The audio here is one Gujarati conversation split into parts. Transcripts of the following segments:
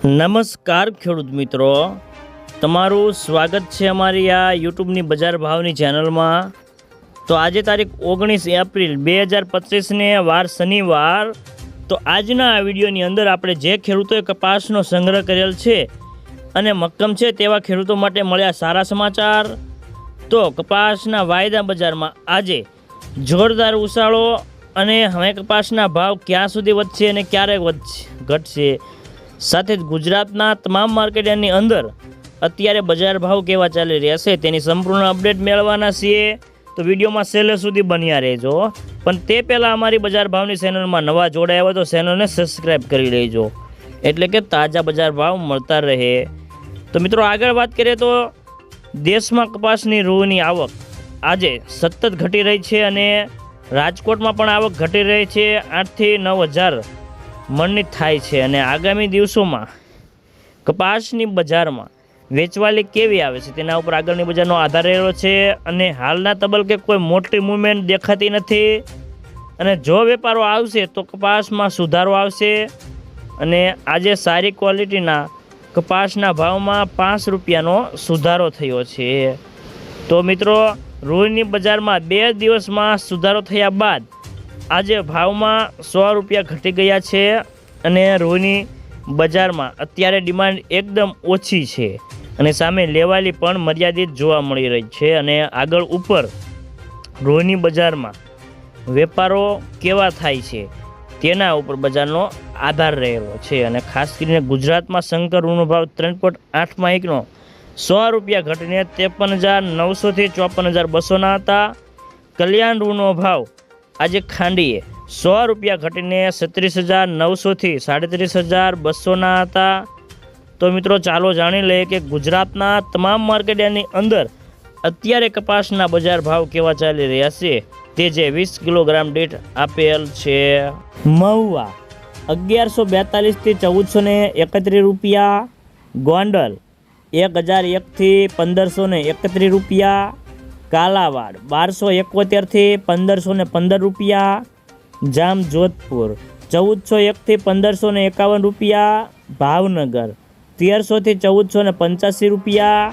નમસ્કાર ખેડૂત મિત્રો. તમારું સ્વાગત છે અમારી આ યુટ્યુબની બજાર ભાવની ચેનલમાં. તો આજે તારીખ ઓગણીસ એપ્રિલ બે હજાર પચીસને વાર શનિવાર. તો આજના આ વિડીયોની અંદર આપણે જે ખેડૂતોએ કપાસનો સંગ્રહ કરેલ છે અને મક્કમ છે તેવા ખેડૂતો માટે મળ્યા સારા સમાચાર. તો કપાસના વાયદા બજારમાં આજે જોરદાર ઉછાળો અને હવે કપાસના ભાવ ક્યાં સુધી વધશે અને ક્યારે વધશે? ઘટશે? સાથે જ ગુજરાતના તમામ માર્કેટની અંદર અત્યારે બજાર ભાવ કેવા ચાલી રહ્યા છે તેની સંપૂર્ણ અપડેટ મેળવવાના છીએ. તો વિડીયોમાં છેલ્લે સુધી બન્યા રહેજો. પણ તે પહેલાં અમારી બજાર ભાવની ચેનલમાં નવા જોડાયા હોય તો ચેનલને સબસ્ક્રાઈબ કરી લેજો. એટલે કે તાજા બજાર ભાવ મળતા રહે. તો મિત્રો આગળ વાત કરીએ તો દેશમાં કપાસની રૂની આવક આજે સતત ઘટી રહી છે અને રાજકોટમાં પણ આવક ઘટી રહી છે. આઠથી નવ હજાર મણની થાય છે અને આગામી દિવસોમાં કપાસની બજારમાં વેચવાલી કેવી આવે છે તેના ઉપર આગળની બજારનો આધાર રહેલો છે અને હાલના તબલકે કોઈ મોટી મૂવમેન્ટ દેખાતી નથી અને જો વેપારો આવશે તો કપાસમાં સુધારો આવશે અને આજે સારી ક્વોલિટીના કપાસના ભાવમાં પાંચ રૂપિયાનો સુધારો થયો છે. તો મિત્રો રૂની બજારમાં બે દિવસમાં સુધારો થયા બાદ આજે ભાવમાં સો રૂપિયા ઘટી ગયા છે અને રૂની બજારમાં અત્યારે ડિમાન્ડ એકદમ ઓછી છે. અને સામે લેવાલી પણ મર્યાદિત જોવા મળી રહી છે અને આગળ ઉપર રૂની બજારમાં વેપારો કેવા થાય છે તેના ઉપર બજારનો આધાર રહેલો છે. અને ખાસ કરીને ગુજરાતમાં શંકર ઋણનો ભાવ ત્રણ પોઈન્ટ આઠમાં એકનો સો રૂપિયા ઘટીને ત્રેપન હજાર નવસોથી ચોપન હજાર બસોના હતા. કલ્યાણ ઋણનો ભાવ આજે ખાંડીએ સો રૂપિયા ઘટીને છત્રીસ હજાર નવસોથી સાડત્રીસ હજાર બસોના હતા. તો મિત્રો ચાલો જાણી લઈએ કે ગુજરાતના તમામ માર્કેટની અંદર અત્યારે કપાસના બજાર ભાવ કેવા ચાલી રહ્યા છે. તે જે વીસ કિલોગ્રામ દીઠ આપેલ છે. મહુવા અગિયારસો બેતાલીસથી ચૌદસો ને એકત્રીસ રૂપિયા. ગોંડલ એક હજાર એકથી પંદરસો ને એકત્રીસ રૂપિયા. કાલાવાડ, બારસો એકોતેરથી પંદરસો ને પંદર રૂપિયા. જામ જોધપુર ચૌદસો એકથી પંદરસો ને એકાવન રૂપિયા. ભાવનગર તેરસોથી ચૌદસો ને પંચ્યાસી રૂપિયા.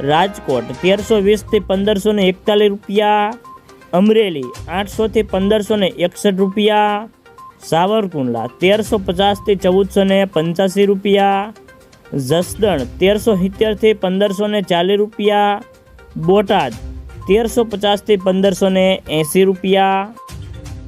રાજકોટ, તેરસો વીસથી પંદરસો ને એકતાલીસ રૂપિયા. અમરેલી આઠસોથી પંદરસો ને એકસઠ રૂપિયા. સાવરકુંડલા, તેરસો પચાસથી ચૌદસો ને પંચ્યાસી રૂપિયા. જસદણ, તેરસો સિત્તેરથી પંદરસો ને ચાલીસ રૂપિયા. બોટાદ તેરસો પચાસથી પંદરસો ને એંસી રૂપિયા.